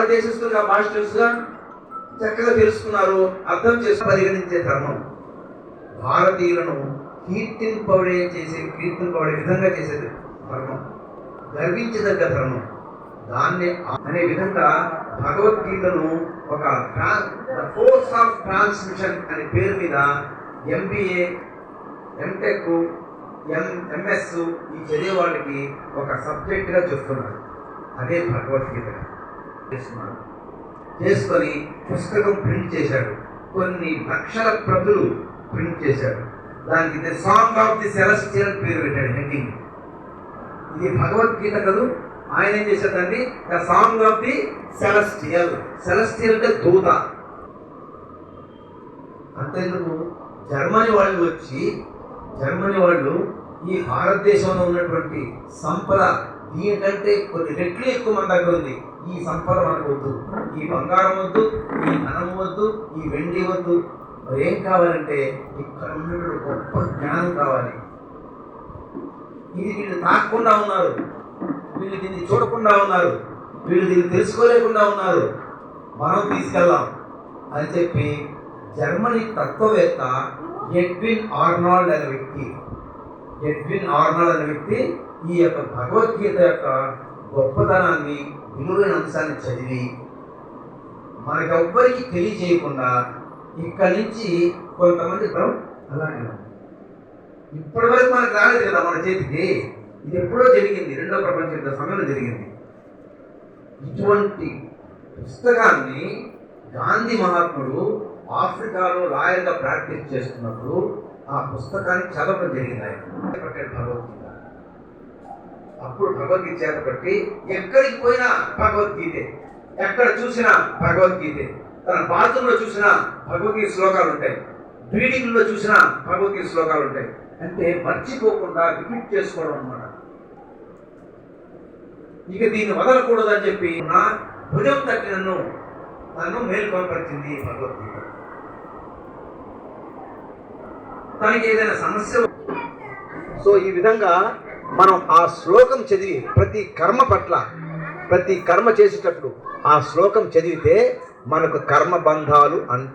వాళ్ళ మాస్టర్స్ మాస్టర్స్గా చక్కగా తెలుసుకున్నారు అర్థం చేసి పరిగణించే ధర్మం. భారతీయులను కీర్తింపబడే చేసే కీర్తింపబడే విధంగా చేసేది ధర్మం. గర్వించదగ్గ ధర్మం. దాన్ని అనే విధంగా భగవద్గీతను ఒక ఫోర్స్ ఆఫ్ ట్రాన్స్మిషన్ అనే పేరు మీద ఎంబీఏ ఎంటెక్ ఎం ఎంఎస్ ఈ చదివే వాళ్ళకి ఒక సబ్జెక్ట్గా చెప్తున్నారు. అదే భగవద్గీత. చేస్తున్నారు చేసుకొని పుస్తకం ప్రింట్ చేశాడు. కొన్ని లక్షల ప్రతులు ప్రింట్ చేశాడు. దానికి the song of the celestial పేరు పెట్టాడు హెడ్డింగ్. ఇది భగవద్గీత కదూ? ఆయన ఏం చేశాడండి the song of the celestial. Celestial అంటే దూత. అంతేందుకు జర్మనీ వాళ్ళు వచ్చి జర్మనీ వాళ్ళు ఈ భారతదేశంలో ఉన్నటువంటి సంపద దీనికంటే కొన్ని రెట్లు ఎక్కువ మన దగ్గర ఉంది. ఈ సంపద మనకు వద్దు. ఈ బంగారం వద్దు ఈ ధనం వద్దు ఈ వెండి వద్దు. మరి ఏం కావాలంటే ఇక్కడ ఉన్నటువంటి గొప్ప జ్ఞానం కావాలి. ఇది వీళ్ళు తాకకుండా ఉన్నారు. వీళ్ళు దీన్ని చూడకుండా ఉన్నారు. వీళ్ళు దీన్ని తెలుసుకోలేకుండా ఉన్నారు. మనం తీసుకెళ్దాం అని చెప్పి జర్మనీ తత్వవేత్త ఎడ్విన్ ఆర్నాల్డ్ అనే వ్యక్తి ఎడ్విన్ ఆర్నాల్డ్ అనే వ్యక్తి ఈ యొక్క భగవద్గీత యొక్క గొప్పతనాన్ని విలువైన అంశాన్ని చదివి మనకెవ్వరికి తెలియజేయకుండా ఇక్కడి నుంచి కొంతమంది బ్రహ్మ అలాగే ఇప్పటి వరకు మనకు రాలేదు కదా మన చేతికి. ఇది ఎప్పుడో జరిగింది. రెండో ప్రపంచ యుద్ధ సమయంలో జరిగింది. ఇటువంటి పుస్తకాన్ని గాంధీ మహాత్ముడు ఆఫ్రికాలో రాయల్గా ప్రాక్టీస్ చేస్తున్నప్పుడు ఆ పుస్తకాన్ని చదవడం జరిగింది ఆయన. భగవద్గీత అప్పుడు భగవద్గీత చేత ఎక్కడికి పోయినా భగవద్గీతే. ఎక్కడ చూసినా భగవద్గీతే. తన బాత్రూంలో చూసినా భగవద్గీత శ్లోకాలు ఉంటాయి. బ్రీడింగ్లో చూసినా భగవద్గీత శ్లోకాలు ఉంటాయి. అంటే మర్చిపోకుండా రిపీట్ చేసుకోవడం అన్నమాట. ఇక దీన్ని వదలకూడదు అని చెప్పి నా భుజం తట్టి నన్ను నన్ను మేల్కొనపరిచింది భగవద్గీత. తనకి ఏదైనా సమస్య సో ఈ విధంగా మనం ఆ శ్లోకం చదివి ప్రతి కర్మ పట్ల ప్రతి కర్మ చేసేటప్పుడు ఆ శ్లోకం చదివితే మనకు కర్మ బంధాలు అన్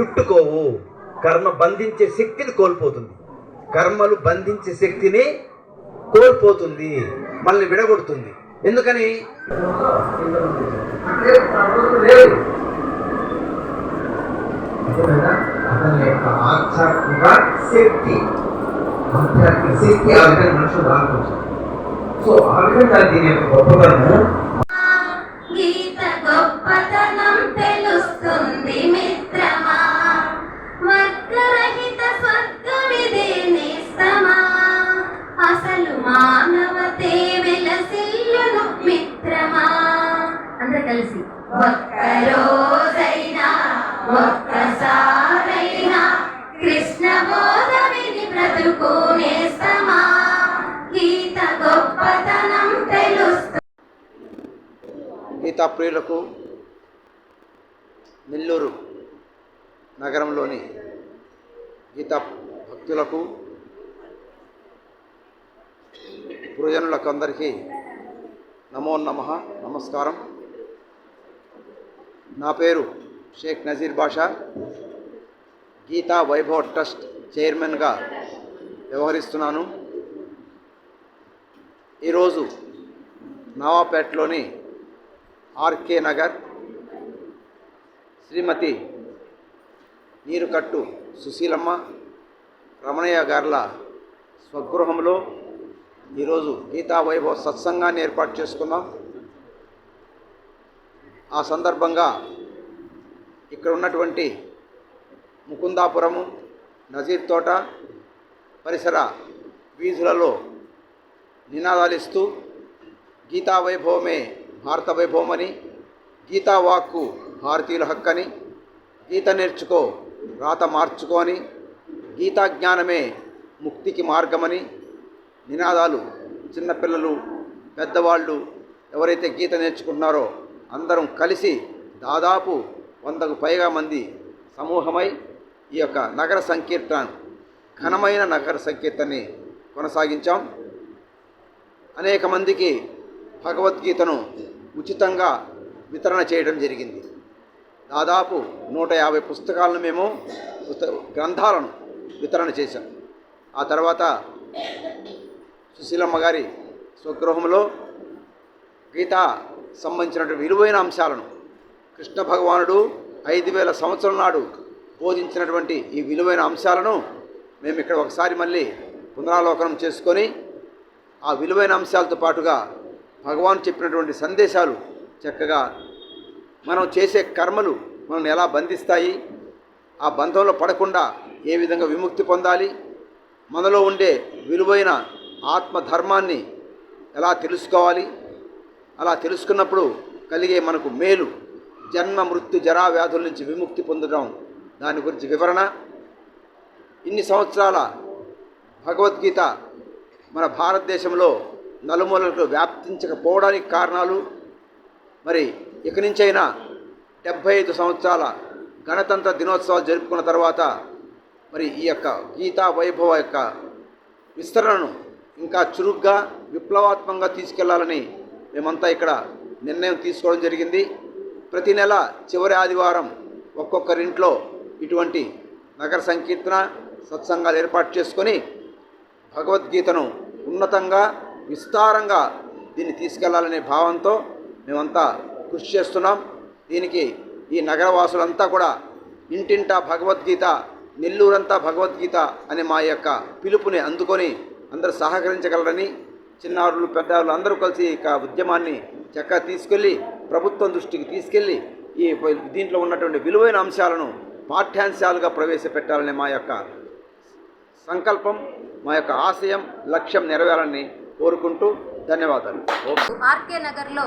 చుట్టుకోవు. కర్మ బంధించే శక్తిని కోల్పోతుంది. కర్మలు బంధించే శక్తిని కోల్పోతుంది. మనల్ని విడగొడుతుంది. ఎందుకని? ఆధ్యాత్మిక శక్తి. ఆధ్యాత్మిక శక్తి ఆ విధంగా మనుషులు రాకపోవచ్చు సో ఆ విధంగా దీని యొక్క గొప్పతనము గీత గొప్పతనం తెలుస్తుంది మిత్రమా వర్గరహిత స్వర్గమిదే నేస్తమా అసలు మానవతే వెలసిల్లును మిత్రమా. అందరు కలిసి ఒక్క రోజైనా ఒక్క గీతా ప్రియులకు నెల్లూరు నగరంలోని గీతా భక్తులకు గురుజనులకు అందరికీ నమో నమ నమస్కారం. నా పేరు షేక్ నజీర్ బాషా. గీతా వైభవ్ ట్రస్ట్ చైర్మన్గా వ్యవహరిస్తున్నాను. ఈరోజు నవాపేటలోని ఆర్కే నగర్ శ్రీమతి నీరుకట్టు సుశీలమ్మ రమణయ్య గార్ల స్వగృహంలో ఈరోజు గీతా వైభవ సత్సంగాన్ని ఏర్పాటు చేసుకున్నాం. ఆ సందర్భంగా ఇక్కడ ఉన్నటువంటి ముకుందాపురము నజీర్ తోట పరిసర వీధులలో నినాదాలు ఇస్తూ గీతా వైభవమే భారత వైభవమని గీతా వాక్కు భారతీయుల హక్కని గీత నేర్చుకో రాత మార్చుకో అని గీతా జ్ఞానమే ముక్తికి మార్గమని నినాదాలు చిన్నపిల్లలు పెద్దవాళ్ళు ఎవరైతే గీత నేర్చుకుంటున్నారో అందరం కలిసి దాదాపు వందకు పైగా మంది సమూహమై ఈ యొక్క నగర సంకీర్తన ఘనమైన నగర సంకీర్తనని కొనసాగించాం. అనేక మందికి భగవద్గీతను ఉచితంగా వితరణ చేయడం జరిగింది. దాదాపు నూట యాభై పుస్తకాలను మేము గ్రంథాలను వితరణ చేశాం. ఆ తర్వాత సుశీలమ్మ గారి స్వగృహంలో గీత సంబంధించినటువంటి విలువైన అంశాలను కృష్ణ భగవానుడు ఐదు వేల సంవత్సరం నాడు బోధించినటువంటి ఈ విలువైన అంశాలను మేము ఇక్కడ ఒకసారి మళ్ళీ పునరాలోకనం చేసుకొని ఆ విలువైన అంశాలతో పాటుగా భగవాన్ చెప్పినటువంటి సందేశాలు చక్కగా మనం చేసే కర్మలు మనల్ని ఎలా బంధిస్తాయి? ఆ బంధంలో పడకుండా ఏ విధంగా విముక్తి పొందాలి? మనలో ఉండే విలువైన ఆత్మధర్మాన్ని ఎలా తెలుసుకోవాలి? అలా తెలుసుకున్నప్పుడు కలిగే మనకు మేలు జన్మ మృత్యు జరా వ్యాధుల నుంచి విముక్తి పొందడం. దాని గురించి వివరణ. ఇన్ని సంవత్సరాల భగవద్గీత మన భారతదేశంలో నలుమూలలకు వ్యాప్తించకపోవడానికి కారణాలు మరి ఇక నుంచైనా డెబ్భై ఐదు సంవత్సరాల గణతంత్ర దినోత్సవాలు జరుపుకున్న తర్వాత మరి ఈ యొక్క గీతా వైభవ యొక్క విస్తరణను ఇంకా చురుగ్గా విప్లవాత్మకంగా తీసుకెళ్ళాలని మేమంతా ఇక్కడ నిర్ణయం తీసుకోవడం జరిగింది. ప్రతి నెల చివరి ఆదివారం ఒక్కొక్కరింట్లో ఇటువంటి నగర సంకీర్తన సత్సంగాలు ఏర్పాటు చేసుకొని భగవద్గీతను ఉన్నతంగా విస్తారంగా దీన్ని తీసుకెళ్ళాలనే భావంతో మేమంతా కృషి చేస్తున్నాం. దీనికి ఈ నగరవాసులంతా కూడా ఇంటింటా భగవద్గీత నెల్లూరంతా భగవద్గీత అనే మా యొక్క పిలుపుని అందుకొని అందరూ సహకరించగలరని చిన్నారులు పెద్దవాళ్ళు అందరూ కలిసి ఈ ఉద్యమాన్ని చక్కగా తీసుకెళ్ళి ప్రభుత్వం దృష్టికి తీసుకెళ్ళి ఈ దీంట్లో ఉన్నటువంటి విలువైన అంశాలను పాఠ్యాంశాలుగా ప్రవేశపెట్టాలనే మా యొక్క సంకల్పం మా యొక్క ఆశయం లక్ష్యం నెరవేరాలని కోరుకుంటూ ధన్యవాదాలు. ఆర్కే నగర్లో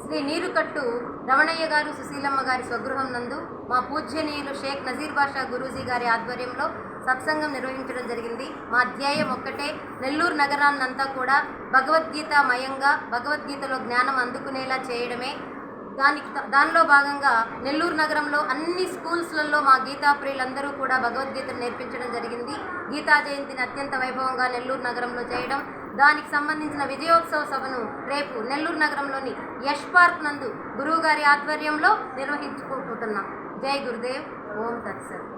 శ్రీ నీరుకట్టు రమణయ్య గారు సుశీలమ్మ గారి స్వగృహం నందు మా పూజ్యనీయులు షేక్ నజీర్ బాషా గురూజీ గారి ఆధ్వర్యంలో సత్సంగం నిర్వహించడం జరిగింది. మా ధ్యేయం ఒక్కటే. నెల్లూరు నగరాన్నంతా కూడా భగవద్గీత మయంగా భగవద్గీతలో జ్ఞానం అందుకునేలా చేయడమే దానికి దానిలో భాగంగా నెల్లూరు నగరంలో అన్ని స్కూల్స్లలో మా గీతా ప్రియులందరూ కూడా భగవద్గీతను నేర్పించడం జరిగింది. గీతా జయంతిని అత్యంత వైభవంగా నెల్లూరు నగరంలో చేయడం దానికి సంబంధించిన విజయోత్సవ సభను రేపు నెల్లూరు నగరంలోని యష్ పార్క్ నందు గురువుగారి ఆధ్వర్యంలో నిర్వహించుకోబోతున్నాం. జై గురుదేవ్ ఓం తత్సత్.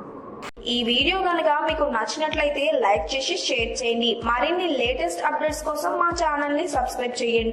ఈ వీడియో కనుక మీకు నచ్చినట్లయితే లైక్ చేసి షేర్ చేయండి. మరిన్ని లేటెస్ట్ అప్డేట్స్ కోసం మా ఛానల్ని సబ్స్క్రైబ్ చేయండి.